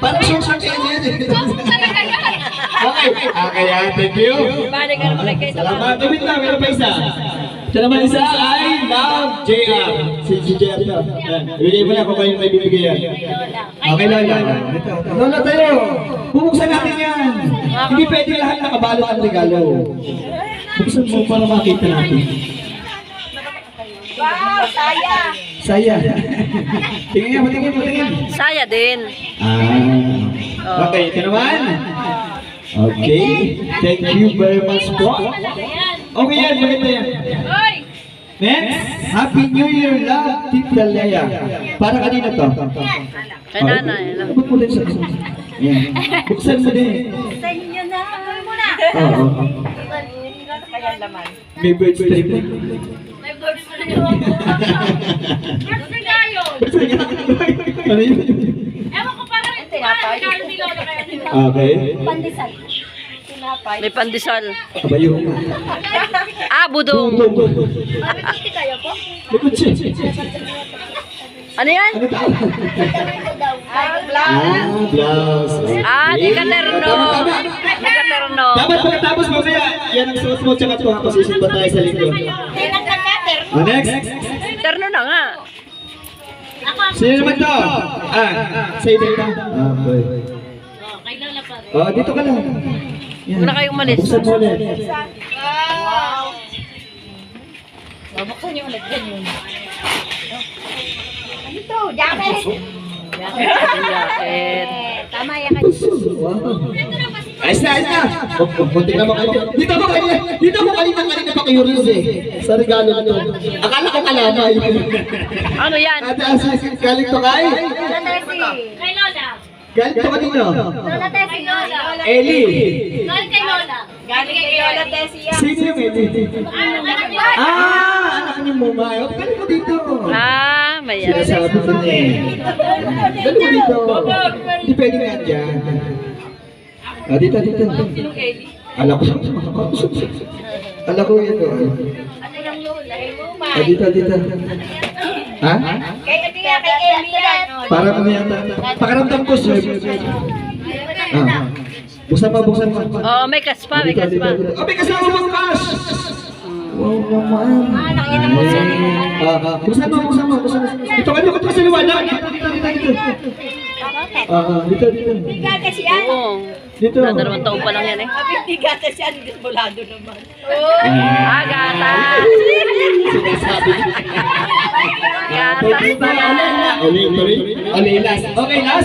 Parang kayo yan eh. Talaga yan. Okay. Ah, kaya, thank you. Balik ka naman kay Salamat. Eh, wait lang, meron pa isa. Naman isa ay Love JR. Si, si JR to. Ibigay mo na kung kayo may bibigay yan. Okay, Lola. Lola tayo. Bubuksan natin yan. Hindi pwede lahat nakabalot ang regalo. Buksan mo para makita natin. Wow, saya. Saya. tingin nga, tingin mo, tingin. Saya din. Ah. Okay, ito naman. Okay. Thank you very much po. Okay yan, maganda yan. Hoy! Next, Happy New Year, love, Tita Lea. Para kanina to. Kay nanay. Ano. Buksan mo din. Sa inyo na. muna. Oo. May bird May na tayo. Ano yun? Ewan ko parang ito. Parang regalo ni Lola kaya. Okay. Pandesal. Tinapay. May pandesal. Aba yung... Ah, budong. Ko, hindi kayo po? May kutsi. Ano yan? Ano? Ah, black. Ah, blouse. Ah, di ka terno. Di ka terno. Dapat pagkatapos mamaya, yan ang suot mo, tsaka ito, tapos isimba tayo sa likod. Oh, next. Terno na nga. Sino naman to? Ah, sa ito ito. Ah, boy. Kay Lola pa rin. Oh, dito ka lang. Yan. Huwag na kayong umalis. Buksan mo ulit. Wow. Babuksan niyo ulit. Ganyan. Ano to? Jacket. Jacket. Tama kayo. Wow. Ayos na, ayos na. Kunti naman kayo. Dito mo kanina, dito mo kanina kanina pa kayo rin eh. Sa regalo na to. Akala ko kalamay. Ano yan? Ate Asis, galing to kay? Lola Tessie. Kay Lola. Galing to kanino? Lola Tessie. Lola. Eli. Galing kay Lola. Galing kay Lola Tessie yan. Sino yung Eli? Ah, anak ni Mama. Oh, galing ko dito. Ah, may yan. Sinasabi ko na eh. Ko dito. Hindi pwede nga dyan. Ah, dito, dito. Alam ko. Alam ko ito. Ano yung Lola? Ah, dito, dito. Ha? Kay kaya kay Emmy yan. Para ano yata? Pakaramdam ko, sir. Ah. Buksan pa, buksan pa. Oh, may kaspa, may Dito, dito, kaspa. dito. Oh, may kasama mong cash! Naman. Ah, nakita mo siya. Ah, ah. Buksan mo, buksan mo, buksan mo. Dito ka, dito ka sa liwanag. Dito, dito, dito, dito. Ah, ah, dito, dito. Gatas yan. Oo. Dito. Wala dalawang taon pa lang yan eh. Hindi gatas yan. Disbolado naman. Ah, gatas. Sinasabi. Pala. Ulit, ulit. Okay, last. Okay, last.